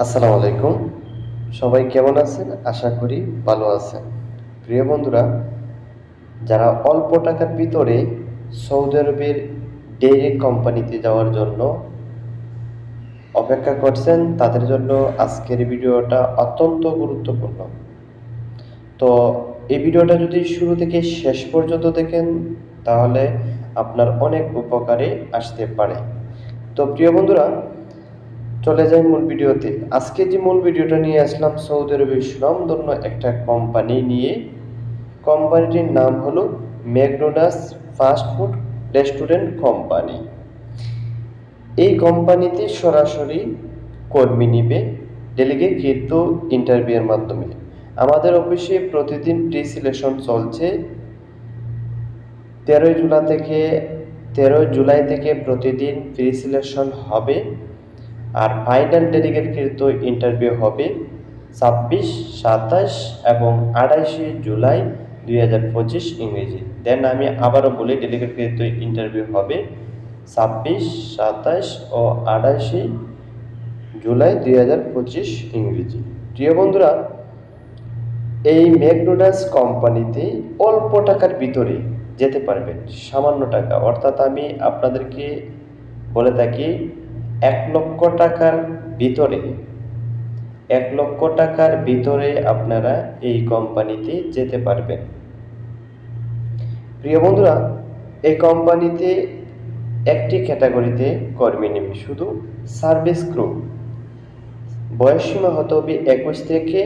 আসসালামু আলাইকুম। সবাই কেমন আছেন? আশা করি ভালো আছেন। প্রিয় বন্ধুরা, যারা অল্প টাকার ভিতরে সৌদি আরবের ডেইরি কোম্পানিতে যাওয়ার জন্য অপেক্ষা করছেন, তাদের জন্য আজকের ভিডিওটা অত্যন্ত গুরুত্বপূর্ণ। তো এই ভিডিওটা যদি শুরু থেকে শেষ পর্যন্ত দেখেন, তাহলে আপনার অনেক উপকারে আসতে পারে। তো প্রিয় বন্ধুরা চলে যাই মূল ভিডিওতে। আজকে যে মূল ভিডিওটা নিয়ে আসলাম, সৌদি আরবের সুনামধন্য একটা কোম্পানি নিয়ে। কোম্পানিটির নাম হলো McDonald's fast food restaurant company এই কোম্পানিতে সরাসরি কর্মী নিবে ডেলিগেট কিন্তু ইন্টারভিউয়ের মাধ্যমে। আমাদের অফিসে প্রতিদিন প্রি সিলেকশন চলছে। তেরোই জুলাই থেকে, তেরোই জুলাই থেকে প্রতিদিন প্রি সিলেকশন হবে। আর ফাইনাল ডেলিগেট কিন্তু ইন্টারভিউ হবে ছাব্বিশ, সাতাশ এবং আড়াইশে জুলাই দুই হাজার পঁচিশ ইংরেজি। দেন আমি আবারও বলি ডেলিগেট কিন্তু ইন্টারভিউ হবে ছাব্বিশ, সাতাশ ও আড়াইশে জুলাই দুই হাজার পঁচিশ ইংরেজি। প্রিয় বন্ধুরা, এই ম্যাকডোনাল্ডস কোম্পানিতে অল্প টাকার ভিতরে যেতে পারবেন, সামান্য টাকা। অর্থাৎ আমি আপনাদেরকে বলে থাকি এক লক্ষ টাকার ভিতরে। এক লক্ষ টাকার ভিতরে আপনারা এই কোম্পানিতে যেতে পারবেন। প্রিয় বন্ধুরা, এই কোম্পানিতে একটি ক্যাটাগরিতে কর্মী নেবে, শুধু সার্ভিস ক্রু। বয়স সীমা হতে হবে একুশ থেকে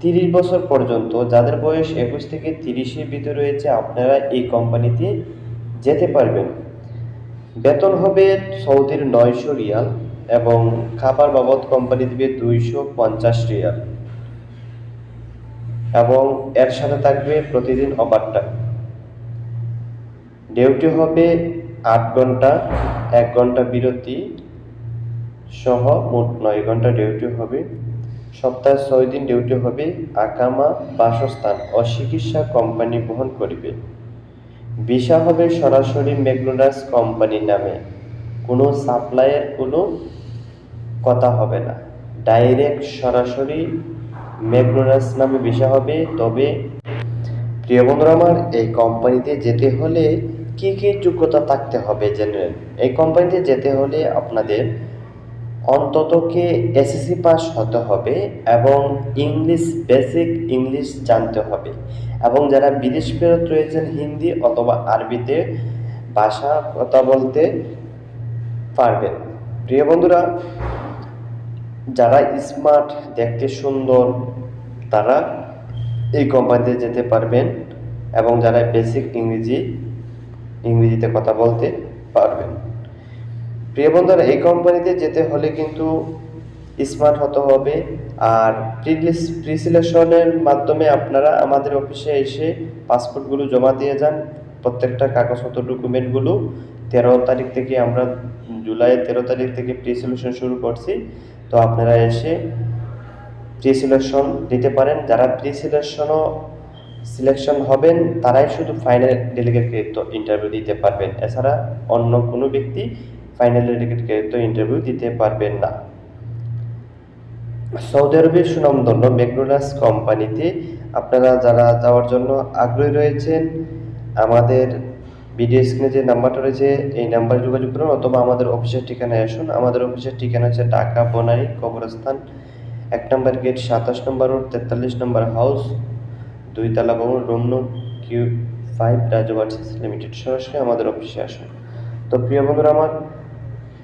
তিরিশ বছর পর্যন্ত। যাদের বয়স একুশ থেকে তিরিশের ভিতরে রয়েছে, আপনারা এই কোম্পানিতে যেতে পারবেন। বেতন হবে সৌদির নয়শো রিয়াল এবং খাবার বাবদ কোম্পানি দিবে দুইশো পঞ্চাশ রিয়াল। এবং এর সাথে থাকবে প্রতিদিন ওভারটাইম ডিউটি হবে আট ঘণ্টা, এক ঘণ্টা বিরতি সহ মোট নয় ঘণ্টা ডিউটি হবে। সপ্তাহে ছয় দিন ডিউটি হবে। আকামা বাসস্থান ও চিকিৎসা কোম্পানি বহন করিবে। ভিসা হবে সরাসরি ম্যাকডোনাল্ডস কোম্পানির নামে। কোনো সাপ্লাইয়ের কোনো কথা হবে না। ডাইরেক্ট সরাসরি ম্যাকডোনাল্ডস নামে ভিসা হবে। তবে প্রিয় বন্ধুরা আমার, এই কোম্পানিতে যেতে হলে কি কি যোগ্যতা থাকতে হবে জেনারেল? এই কোম্পানিতে যেতে হলে আপনাদের অন্ততকে এসএসসি পাস হতে হবে এবং ইংলিশ বেসিক ইংলিশ জানতে হবে। এবং যারা বিদেশ ফেরত রয়েছেন হিন্দি অথবা আরবিতে ভাষা কথা বলতে পারবেন। প্রিয় বন্ধুরা, যারা স্মার্ট দেখতে সুন্দর, তারা এই কোম্পানিতে যেতে পারবেন এবং যারা বেসিক ইংরেজি, ইংরেজিতে কথা বলতে পারবেন। প্রিয় বন্ধুরা এই কোম্পানিতে যেতে হলে কিন্তু স্মার্ট হতে হবে। আর প্রিসিলেশনের মাধ্যমে আপনারা আমাদের অফিসে এসে পাসপোর্টগুলো জমা দিয়ে যান। প্রত্যেকটা কাগজপত্র ডকুমেন্টগুলো তেরো তারিখ থেকে আমরা জুলাই তেরো তারিখ থেকে প্রিসিলেশন শুরু করছি। তো আপনারা এসে প্রিসিলেকশন দিতে পারেন। যারা প্রিসিলেকশনও সিলেকশন হবেন, তারাই শুধু ফাইনাল ডেলিগেট ইন্টারভিউ দিতে পারবেন। এছাড়া অন্য কোনো ব্যক্তি ফাইনাল ডেলিগেট ইন্টারভিউ দিতে পারবেন না। সৌদি আরবের সুনামধন্য ম্যাকডোনাল্ডস কোম্পানিতে আপনারা যারা যাওয়ার জন্য আগ্রহী রয়েছেন, আমাদের ভিডিও স্ক্রিনে যে নাম্বারটা রয়েছে, এই নাম্বারে যোগাযোগ করুন অথবা আমাদের অফিসের ঠিকানায় আসুন। আমাদের অফিসের ঠিকানা হচ্ছে ঢাকা বনাই কবরস্থান, এক নম্বর গেট সাতাশ নম্বর রোড তেতাল্লিশ নম্বর হাউস দুই দুইতলা ভবন রুম নং কিউ ফাইভ রাজবার্সিস লিমিটেড সরাসরি আমাদের অফিসে আসুন। তো প্রিয় বন্ধুরা আমার